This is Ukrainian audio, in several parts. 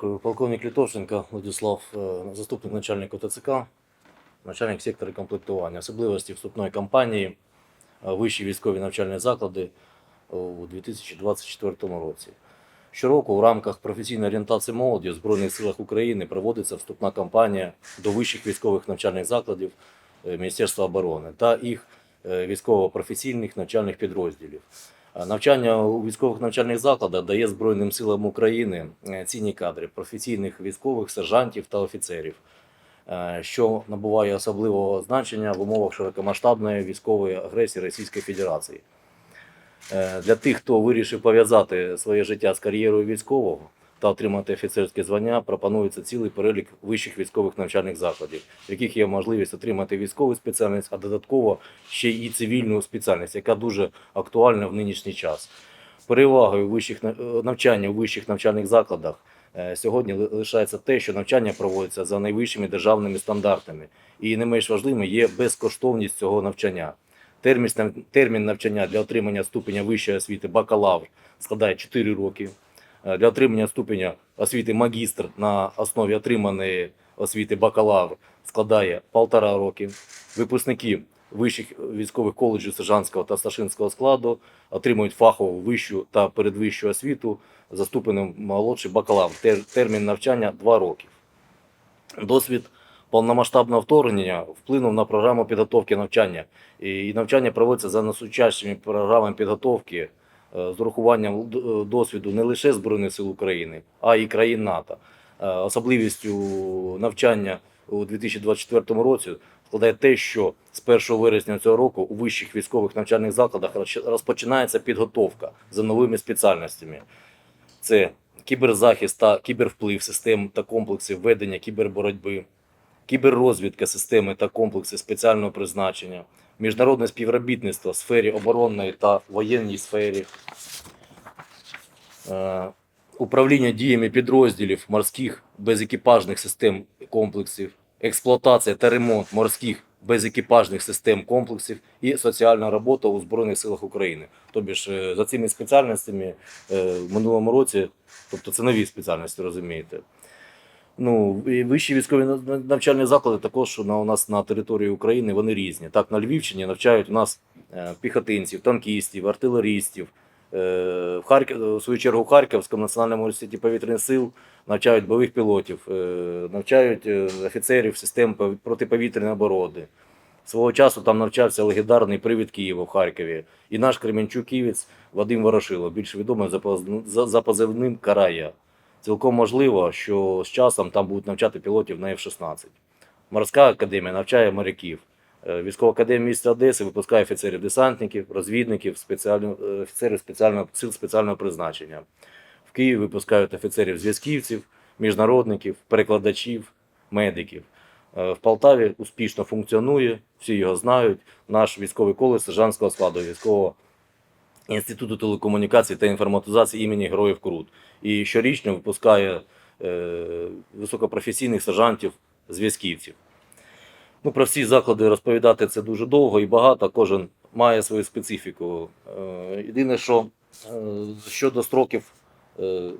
Полковник Літовченко Владислав, е, заступник начальника ТЦК, начальник сектора комплектування. Особливості вступної кампанії е, вищі військові навчальні заклади у 2024 році. Щороку у рамках професійної орієнтації молоді в Збройних силах України проводиться вступна кампанія до вищих військових навчальних закладів е, Міністерства оборони та їх е, військово-професійних навчальних підрозділів. Е, Навчання у військових навчальних закладах дає Збройним силам України е, цінні кадри професійних військових сержантів та офіцерів, е, що набуває особливого значення в умовах широкомасштабної військової агресії Російської Федерації. Для тих, хто вирішив пов'язати своє життя з кар'єрою військового та отримати офіцерське звання, пропонується цілий перелік вищих військових навчальних закладів, в яких є можливість отримати військову спеціальність, а додатково ще й цивільну спеціальність, яка дуже актуальна в нинішній час. Перевагою вищих е, навчання у вищих навчальних закладах е, сьогодні лишається те, що навчання проводиться за найвищими державними стандартами, і не менш важливим є безкоштовність цього навчання. Термін навчання для отримання ступеня вищої освіти бакалавр складає 4 роки. Е, Для отримання ступеня освіти магістр на основі отриманої освіти бакалавр складає 1,5 роки. Випускники вищих військових коледжів сержантського та старшинського складу отримують фахову вищу та передвищу освіту за ступенем молодший бакалавр. Термін навчання 2 роки. Досвід повномасштабного вторгнення вплинув на програму підготовки навчання. І навчання проводиться за насучащими програмами підготовки з урахуванням е, досвіду не лише Збройних сил України, а й країн НАТО. Е, Особливістю навчання у 2024 році складає те, що з 1 вересня цього року у вищих військових навчальних закладах розпочинається підготовка за новими спеціальностями. Це кіберзахист та кібервплив систем та комплексів ведення кіберборотьби, кіберрозвідка системи та комплекси спеціального призначення, міжнародне співробітництво в сфері оборонної та воєнній сфері, е, управління діями підрозділів морських безекіпажних систем комплексів, експлуатація та ремонт морських безекіпажних систем комплексів і соціальна робота у Збройних силах України. Тобі ж е, за цими спеціальностями е, в минулому році, тобто це нові спеціальності, розумієте. Ну, і вищі військові навчальні заклади також на, у нас на території України вони різні. Так, на Львівщині навчають у нас е, піхотинців, танкістів, артилерістів. Е, в, Харків, в свою чергу в Харківському національному університеті повітряних сил навчають бойових пілотів, е, навчають е, офіцерів систем протиповітряної оборони. Свого часу там навчався легендарний привід Києва в Харкові. І наш Кременчуківець Вадим Ворошило, більш відомий за позивним Карая. Цілком можливо, що з часом там будуть навчати пілотів на F-16. Морська академія навчає моряків. Е, Військова академія міста Одеси випускає офіцерів-десантників, розвідників, спеціально, е, офіцерів спеціального, сил спеціального призначення. В Києві випускають офіцерів-зв'язківців, міжнародників, перекладачів, медиків. Е, В Полтаві успішно функціонує, всі його знають. Наш військовий коледж сержантського складу військового інституту телекомунікації та інформатизації імені Героїв Крут. І щорічно випускає е, високопрофесійних сержантів зв'язківців. Ну, про всі заклади розповідати це дуже довго і багато, кожен має свою специфіку. Е, єдине, що е, щодо строків е,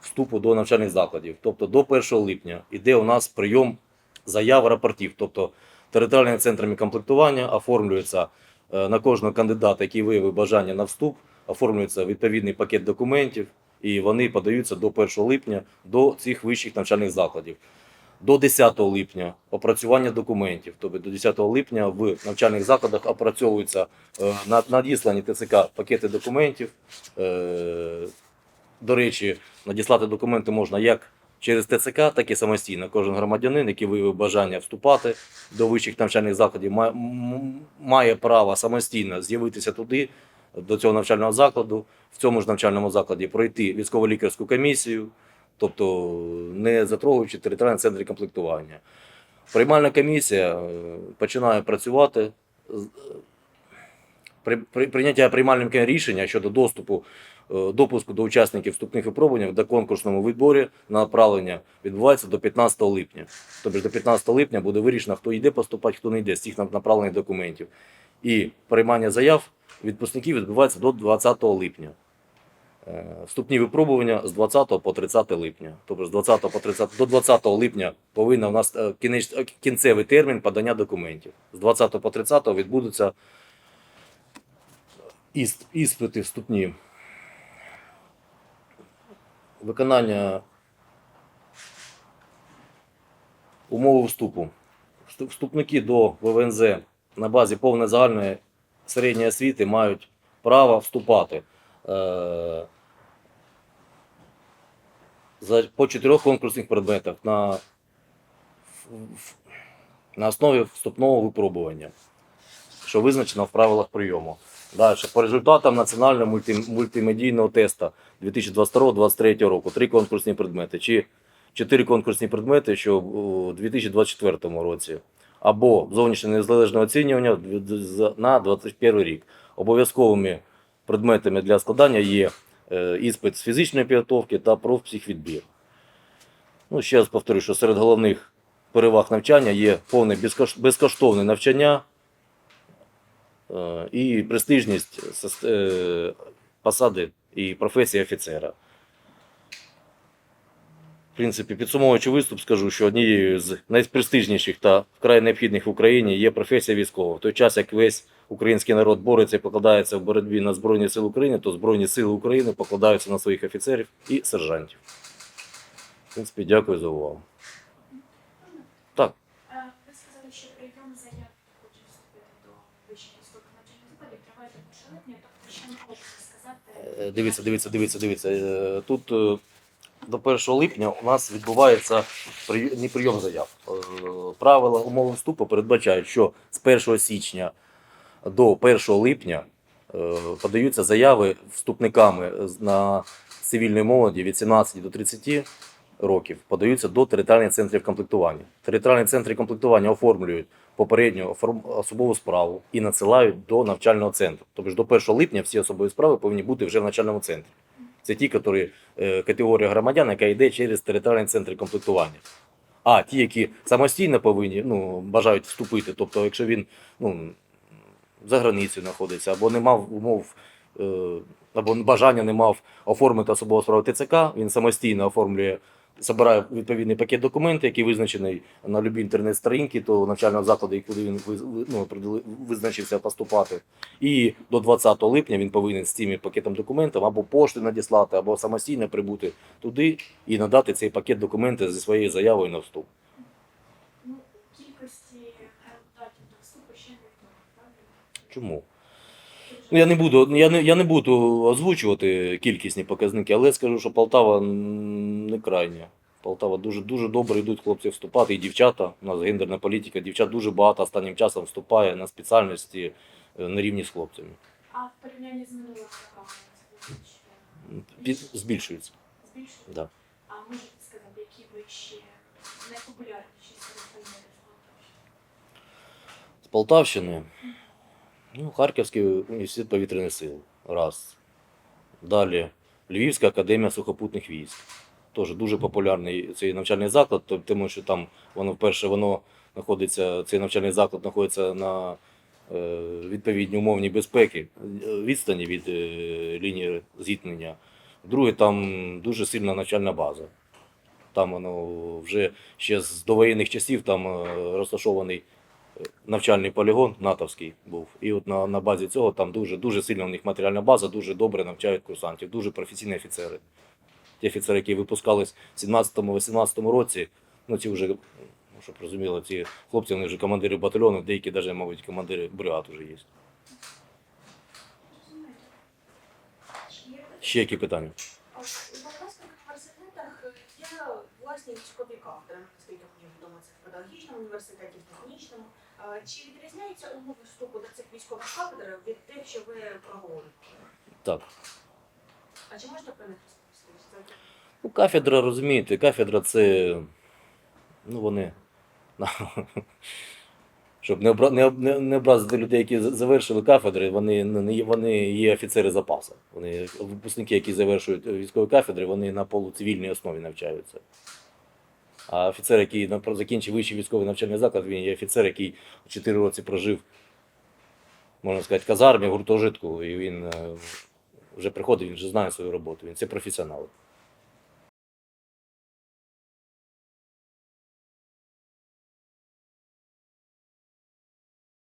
вступу до навчальних закладів, тобто до 1 липня іде у нас прийом заяв рапортів, тобто територіальними центрами комплектування оформлюється на кожного кандидата, який виявив бажання на вступ, оформлюється відповідний пакет документів, і вони подаються до 1 липня до цих вищих навчальних закладів. До 10 липня опрацювання документів, тобто до 10 липня в навчальних закладах опрацьовуються е, надіслані ТЦК пакети документів. Е, До речі, надіслати документи можна як через ТЦК, так і самостійно. Кожен громадянин, який виявив бажання вступати до вищих навчальних закладів, має, має право самостійно з'явитися туди, до цього навчального закладу, в цьому ж навчальному закладі пройти військово-лікарську комісію, тобто не затрогуючи територіальні центри комплектування. Приймальна комісія е, починає працювати. з- При, при, прийняття приймальним рішення щодо доступу е, допуску до учасників вступних випробувань до конкурсному відборі на направлення відбувається до 15 липня. Тобто до 15 липня буде вирішено, хто йде поступати, хто не йде з цих направлених документів. І приймання заяв відпускників відбувається до 20 липня. Е, Вступні випробування з 20 по 30 липня. Тобто з 20 по 30, до 20 липня повинна у нас е, е, кінцевий термін подання документів. З 20 по 30 відбудуться іс- іспити вступні. Виконання умови вступу. Вступники до ВВНЗ на базі повної загальної середньої освіти мають право вступати е, по чотирьох конкурсних предметах на, на основі вступного випробування, що визначено в правилах прийому. Далі, по результатам національного мульти, мультимедійного тесту 2022-2023 року, три конкурсні предмети, чи чотири конкурсні предмети, що у 2024 році, або зовнішнє незалежне оцінювання на 2021 рік. Обов'язковими предметами для складання є е, іспит з фізичної підготовки та профпсихвідбір. Ну, ще раз повторю, що серед головних переваг навчання є повне безкоштовне навчання і престижність е, посади і професії офіцера. В принципі, підсумовуючи виступ, скажу, що однією з найпрестижніших та вкрай необхідних в Україні є професія військового. В той час, як весь український народ бореться і покладається в боротьбі на Збройні Сили України, то Збройні Сили України покладаються на своїх офіцерів і сержантів. В принципі, дякую за увагу. Так, Е, Ви сказали, що прийом заяв хоче вступити до вищих військових навчальних закладів триває до 1 липня, тобто ще не можете сказати. Е, Дивіться, дивіться, дивіться, дивіться. Е, Тут е, до 1 липня у нас відбувається не прийом заяв. Е, Правила умови вступу передбачають, що з 1 січня до 1 липня е, подаються заяви вступниками на цивільної молоді від 17 до 30 років подаються до територіальних центрів комплектування. Територіальні центри комплектування оформлюють попередню особову справу і надсилають до навчального центру. Тобто до 1 липня всі особові справи повинні бути вже в навчальному центрі. Це ті, які, е, категорія громадян, яка йде через територіальні центри комплектування. А ті, які самостійно повинні, ну, бажають вступити, тобто, якщо він ну, за границею знаходиться, або не мав умов, е, або бажання не мав оформити особову справу ТЦК, він самостійно оформлює, збирає відповідний пакет документів, який визначений на любій інтернет-сторінці того навчального закладу, куди він ну, визначився поступати. І до 20 липня він повинен з цим пакетом документів або пошти надіслати, або самостійно прибути туди і надати цей пакет документів зі своєю заявою на вступ. Ну, кількості кандидатів до вступу ще не відомо, правильно? Чому? Ну, я не буду, я не, я не буду озвучувати кількісні показники, але скажу, що Полтава не крайня. Полтава дуже дуже добре йдуть хлопці вступати, і дівчата. У нас гендерна політика, дівчат дуже багато останнім часом вступає на спеціальності е, на рівні з хлопцями. А в порівнянні з минулими роками Під- збільшується. збільшується? Да. А можете сказати, які вищі найпопулярніші серед тренерів З Полтавщини. Ну, Харківський університет повітряних сил. Раз. Далі Львівська академія сухопутних військ. Теж дуже популярний цей навчальний заклад, тому що там воно вперше воно знаходиться, цей навчальний заклад знаходиться на е, відповідній умовній безпеки, е, відстані від е, лінії зіткнення. Друге, там дуже сильна навчальна база. Там воно вже ще з довоєнних часів там е, розташований навчальний полігон натовський був. І от на, на базі цього там дуже, дуже сильна у них матеріальна база, дуже добре навчають курсантів, дуже професійні офіцери. Ті офіцери, які випускались в 17-18 році, ну ці вже, ну, щоб розуміло, ці хлопці, вони вже командири батальйону, деякі навіть, мабуть, командири бригад вже є. Ще які питання? А в Полтавських університетах є власні військові кафедри, наскільки мені відомо, це в педагогічному університеті, в технічному. А Чи відрізняються умови вступу до цих військових кафедр від тих, що ви проговорите? Так. А чи можете про них розповісти? Ну, кафедра, розумієте, кафедра це. Ну, вони. Щоб не, обра... не, образити людей, які завершили кафедри, вони, не- вони є офіцери запасу. Вони випускники, які завершують військові кафедри, вони на полуцивільній основі навчаються. А офіцер, який закінчив вищий військовий навчальний заклад, він є офіцер, який 4 роки прожив, можна сказати, в казармі, гуртожитку, і він е, вже приходить, він вже знає свою роботу, він це професіонал.